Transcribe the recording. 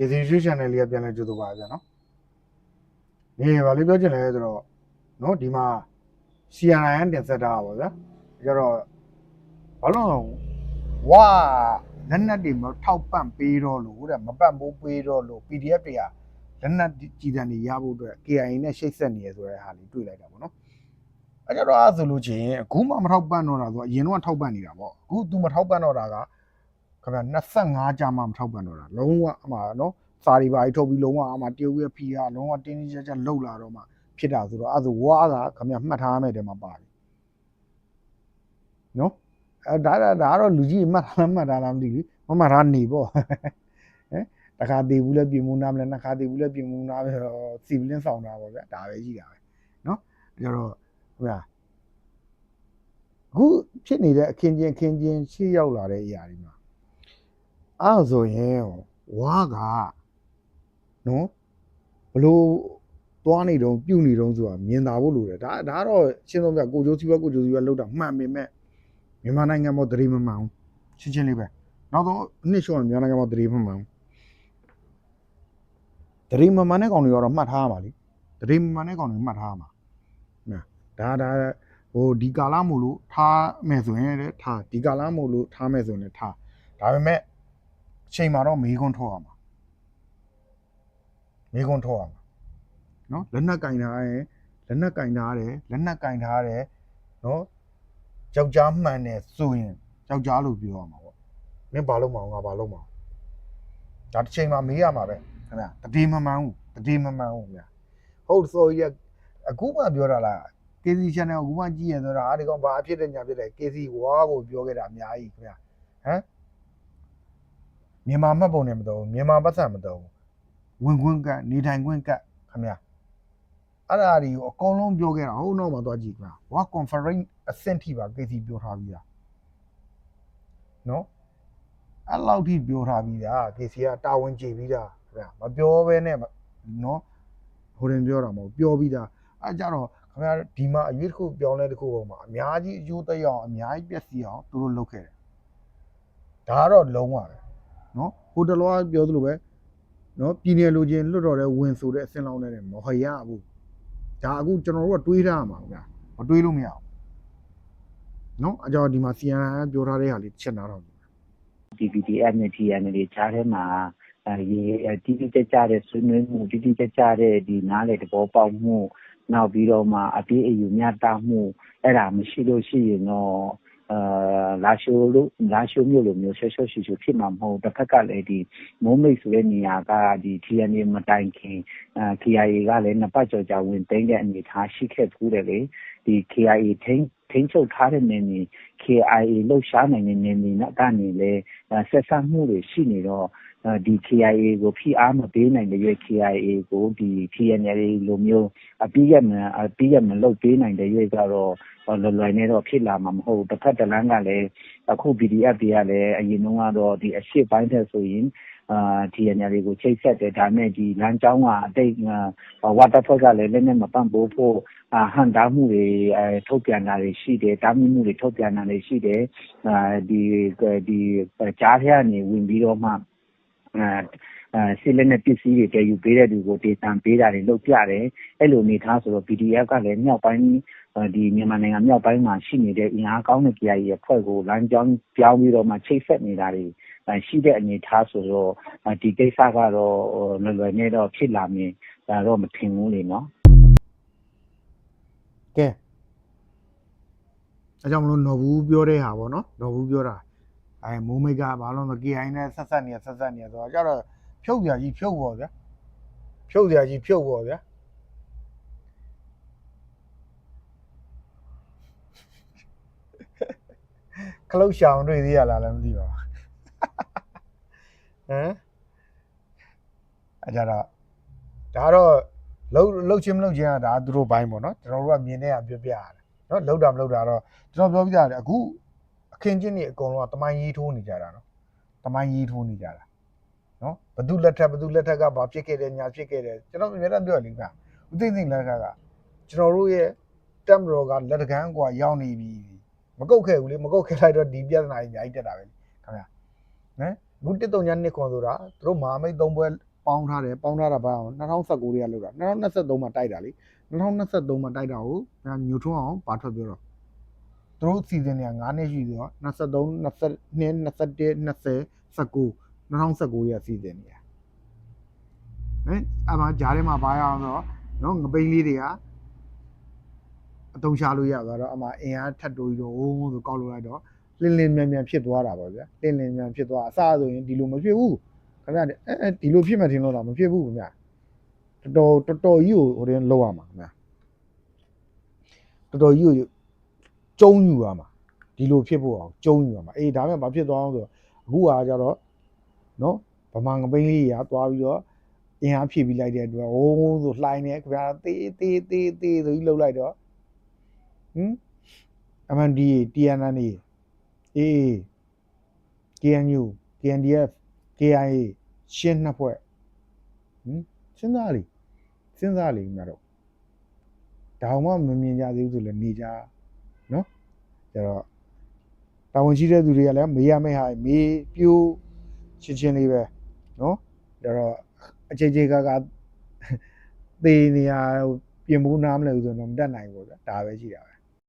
KC YouTube channel လေးကပြန်လဲကြိုးတော့ပါဗျာနော်။နေပါလေပြောချင်လဲဆိုတော့နော်ဒီမှာ CNI တင်ဆက်တာပါဗျာ။ကြတော့ဘာလို့လဲဝါလက်နက်တွေမထောက်ပံ့ပေးတော့လို့တဲ့မပံ့ပိုးပေးတော့လို့ PDF တွေကလက်နက်ကြည်တံတွေရဖို့အတွက် KIA နဲ့ရှိတ်ဆက်နေရဆိုတဲ့ဟာလေးတွေ့လိုက်တာပေါ့နော်။အဲကြတော့အဲ့ဆိုလို့ချင်းအခုမှမထောက်ပံ့တော့တာဆိုအရင်တော့ထောက်ပံ့နေတာပေါ့။အခု तू မထောက်ပံ့တော့တာက ခင်ဗျ25ကြာမှမထောက်ပံ့တော့တာလုံးဝအမှနော်စာရီပါကြီးထုတ်ပြီးလုံးဝအမှတရုတ်ရဲ့ဖီကလုံးဝတင်းတင်းကြပ်ကြပ်လှုပ်လာတော့မှဖြစ်တာဆိုတော့အဲ့ဒါဆိုဝါကခင်ဗျမှတ်ထားရမယ်တဲ့မှာပါပြီနော်အဲဒါဒါဒါကတော့လူကြီးမှတ်ထားလားမှတ်ထားလားမသိဘူးမမှတ်ထားနေပေါ့ဟမ်တခါတည်ဘူးလဲပြင်မှုနားမလဲနှစ်ခါတည်ဘူးလဲပြင်မှုနားပဲစီဗလင်းဆောင်တာပေါ့ဗျဒါပဲကြီးတာပဲနော်အဲကြတော့ဟိုကအခုဖြစ်နေတဲ့အခင်းချင်းအခင်းချင်းရှေ့ရောက်လာတဲ့အရာတွေမှာ အဲ့ဒါဆိုရင်ဝါကနော်ဘလို့သွားနေတုံးပြုတ်နေတုံးဆိုတာမြင်သာဖို့လိုတယ်ဒါဒါကတော့ရှင်းဆုံးပြကိုကျိုးစီးပွားကိုကျိုးစီးပွားလောက်တာမှန်ပေမဲ့မြန်မာနိုင်ငံမှာသတိမမှန်ဘူးရှင်းရှင်းလေးပဲနောက်တော့အနှစ်ရှော့မြန်မာနိုင်ငံမှာသတိမမှန်ဘူးသတိမမှန်တဲ့ကောင်တွေကတော့မှတ်ထားရပါလိသတိမမှန်တဲ့ကောင်တွေမှတ်ထားရမှာနော်ဒါဒါဟိုဒီကာလမို့လို့ထားမယ်ဆိုရင်လည်းထားဒီကာလမို့လို့ထားမယ်ဆိုရင်လည်းထားဒါပေမဲ့အ ချိန်မှာတော့မေးခွန်းထုတ်ရမှာမေးခွန်းထုတ်ရမှာနော်လက်နက်ကင်ထားရင်လက်နက်ကင်ထားတယ်လက်နက်ကင်ထားတယ်နော်ကြောက်ကြားမှန်တယ်ဆိုရင်ကြောက်ကြားလို့ပြောရမှာပေါ့မင်းဘာလို့မအောင်ငါဘာလို့မအောင်ဒါတစ်ချိန်မှာမေးရမှာပဲခင်ဗျတတိမမှန်ဘူးတတိမမှန်ဘူးဗျာဟုတ်ဆိုရအခုမှပြောတာလား KC channel ကိုအခုမှကြည့်ရဆိုတာအားဒီကောင်ဘာအဖြစ်တဲ့ညာဖြစ်တယ် KC ဝါကိုပြောခဲ့တာအများကြီးခင်ဗျဟမ် မြန်မာမှတ်ပုံနဲ့မတော်ဘူးမြန်မာပတ်စံမတော်ဘူးဝင်ခွင့်ကနေထိုင်ခွင့်ကခင်ဗျာအဲ့ဒါတွေကိုအကုန်လုံးပြောခဲ့တာဟုတ်တော့မှသွားကြည့်ခင်ဗျာဝါ conference အဆင့်ထိပါ KC ပြောထားပြီးသားနော်အဲ့လောက်ထိပြောထားပြီးသား KC ကတာဝန်ကြည့်ပြီးသားခင်ဗျာမပြောဘဲနဲ့နော်ဟိုရင်ပြောတာမဟုတ်ပြောပြီးသားအဲ့ကြတော့ခင်ဗျာဒီမှာအရွေးတစ်ခုပြောင်းလဲတစ်ခုပေါ်မှာအများကြီးအကျိုးသက်ရောက်အောင်အများကြီးပျက်စီးအောင်သူတို့လုပ်ခဲ့တယ်ဒါကတော့လုံးဝပဲ နော်ဟိုတလောကပြောသလိုပဲနော်ပြည်နယ်လိုချင်လွတ်တော်တဲ့ဝင်ဆိုတဲ့အစင်လောင်းနဲ့မဟရဘူးဒါအခုကျွန်တော်တို့ကတွေးထားရမှာဗျာမတွေးလို့မရဘူးနော်အကြောင်းဒီမှာ CNN ပြောထားတဲ့ဟာလေးတစ်ချက်နားတော့ DPDF နဲ့ TN တွေကြားထဲမှာအဲဒီတိတိကျကျတဲ့ဆွေးနွေးမှုတိတိကျကျတဲ့ဒီနားလေသဘောပေါက်မှု နောက်ပြီးတော့မှအပြည့်အယူမျှတမှုအဲ့ဒါမရှိလို့ရှိရင်တော့ အာလာရှိုးလို့လာရှိုးမျိုးလိုမျိုးဆွဆွရှူရှူဖြစ်မှာမဟုတ်တစ်ဖက်ကလည်းဒီမိုးမိတ်ဆိုတဲ့နေရာကဒီ TN မတိုင်ခင်အာ KIA ကလည်းနှစ်ပတ်ကျော်ကြာဝင်သိမ်းတဲ့အနေအထားရှိခဲ့ဘူးတယ်လေဒီ KIA ထိန်း ထိန်းချုပ်ထားတဲ့နေနေ KIA လှုပ်ရှားနိုင်တဲ့နေနေနဲ့ကနေလေဆက်ဆက်မှုတွေရှိနေတော့ ဒီ KIA ကို ဖိအားမပေးနိုင်တဲ့ရွေး KIA ကိုဒီ TNL လိုမျိုး အပြည့်ရမအပြည့်ရမလုပ်ပေးနိုင်တဲ့ရွေးကတော့ လွယ်လွယ်နဲ့တော့ ဖြစ်လာမှာမဟုတ်တစ်ဖက်တစ်လမ်းကလည်း အခု PDF တွေကလည်း အရင်တုန်းကတော့ဒီအရှိပိုင်းတဲ့ဆိုရင် အာ TNL ကို ချိတ်ဆက်တယ် ဒါမဲ့ဒီလမ်းကြောင်းကအတိတ်ဝါတာဖွဲ့ကလည်းလည်းနဲ့မပန့်ပိုးဖို့အာဟန်တားမှုတွေအဲထုတ်ပြန်တာတွေရှိတယ် တားမြစ်မှုတွေ ထုတ်ပြန်တာတွေရှိတယ်အာဒီဒီကြားထဲကနေ ဝင်ပြီးတော့မှအဲအဲဆီလက်နဲ့ပစ္စည်းတွေတည်ယူပေးတဲ့သူကို ဒေသံပေးတာတွေ လုပ်ပြတယ် အဲ့လိုအနေထားဆိုတော့ PDF ကလည်းမြောက်ပိုင်းဒီမြန်မာနိုင်ငံမြောက်ပိုင်းမှာ ရှိနေတဲ့ အင်အားကောင်းတဲ့ KIA ရဲ့ဖွဲ့ကို လမ်းကြောင်းပြောင်းပြီးတော့မှ ချိတ်ဆက်နေတာတွေ ရှိတဲ့အနေထားဆိုတော့ ဒီကိစ္စကတော့ လွယ်လွယ်နဲ့တော့ ဖြစ်လာမြင်ဒါတော့ မထင်ဘူးလေနော်ကဲအဲကြောင့်မလို့နော်ဘူးပြောတဲ့ဟာပေါ့နော်နော်ဘူးပြောတာအဲမိုးမိတ်ကဘာလို့လဲ KI နဲ့ဆက်ဆက်နေဆက်ဆက်နေဆိုတော့ကြတော့ဖြုတ်ကြကြီးဖြုတ်ပေါ့ဗျာဖြုတ်ကြကြီးဖြုတ်ပေါ့ဗျာခလုတ်ရှောင်တွေ့သေးရလားလည်းမသိပါဘူး ဟမ်အဲကြတော့ဒါတော့လှုပ်လှုပ်ချင်းမလှုပ်ချင်းကဒါသူတို့ဘိုင်းပေါ့နော်ကျွန်တော်တို့ကမြင်တဲ့အပြပြရတယ်နော်လှုပ်တာမလှုပ်တာတော့ကျွန်တော်ပြောပြရတယ်အခုအခင်းချင်းတွေအကုန်လုံးကတမိုင်းရေးထိုးနေကြတာနော်တမိုင်းရေးထိုးနေကြတာနော်ဘသူလက်ထက်ဘသူလက်ထက်ကဘာဖြစ်ခဲ့တယ်ညာဖြစ်ခဲ့တယ်ကျွန်တော်အများအားပြောလေကဦးသိသိလက်ကကကျွန်တော်တို့ရဲ့တက်မတော်ကလက်တကန်းကွာရောက်နေပြီမကုတ်ခဲ့ဘူးလေမကုတ်ခဲ့လိုက်တော့ဒီပြဿနာကြီးအများကြီးတက်တာပဲခင်ဗျာနော် နှစ်ခွန်ဆိုတာသူတို့မဟာမိတ်သုံးပွဲပေါင်းထားတယ်ပေါင်းထားတာဘာအောင်2019တွေကလောက်တာ2023မှာတိုက်တာလေ2023မှာတိုက်တာကိုဒါညိုထွန်းအောင်ဘာထွက်ပြောတော့သူတို့စီဇန်တွေက9နှစ်ရှိသေးတော့23 22 21 20 19 2019ရဲ့စီဇန်တွေဟမ်အမှဂျားထဲမှာဘာရအောင်ဆိုတော့နော်ငပိန်းလေးတွေကအတုံးချလို့ရသွားတော့အမှအင်အားထပ်တိုးပြီးတော့ဝုန်းဝုန်းဆိုကောက်လို့လိုက်တော့ လင်းလင်းမြန်မြန်ဖြစ်သွားတာပေါ့ဗျာလင်းလင်းမြန်ဖြစ်သွားအစဆိုရင်ဒီလိုမဖြစ်ဘူးခင်ဗျာအဲအဲဒီလိုဖြစ်မှထင်လို့တော့မဖြစ်ဘူးခင်ဗျာတော်တော်တော်တော်ကြီးကိုဟိုတင်လောက်ရမှာခင်ဗျာတော်တော်ကြီးကိုကျုံယူရမှာဒီလိုဖြစ်ဖို့အောင်ကျုံယူရမှာအေးဒါမှမဖြစ်သွားအောင်ဆိုအခုကကြတော့နော်ဗမာငပိန်းလေးကြီးကသွားပြီးတော့အင်အားဖြည့်ပြီးလိုက်တဲ့အတွက်ဝုန်းဝုန်းဆိုလှိုင်းနေခင်ဗျာသေးသေးသေးသေးဆိုကြီးလှုပ်လိုက်တော့ဟင်အမှန်ဒီ TNN နေ အေး KNU KNDF KIA ရှင်းနှစ်ဖွဲ့ဟင်စဉ်းစားလေစဉ်းစားလေခင်ဗျာတော့ဒါမှမမြင်ကြသေးဘူးဆိုလည်းနေကြနော်ကျတော့တာဝန်ရှိတဲ့သူတွေကလည်းမေးရမယ့်ဟာမေးပြိုးချင်းချင်းလေးပဲနော်ဒါတော့အချိန်ချင်းကကသေနေရပြင်ဘူးနားမလဲဘူးဆိုတော့မတတ်နိုင်ဘူးဗျာဒါပဲရှိတာပဲ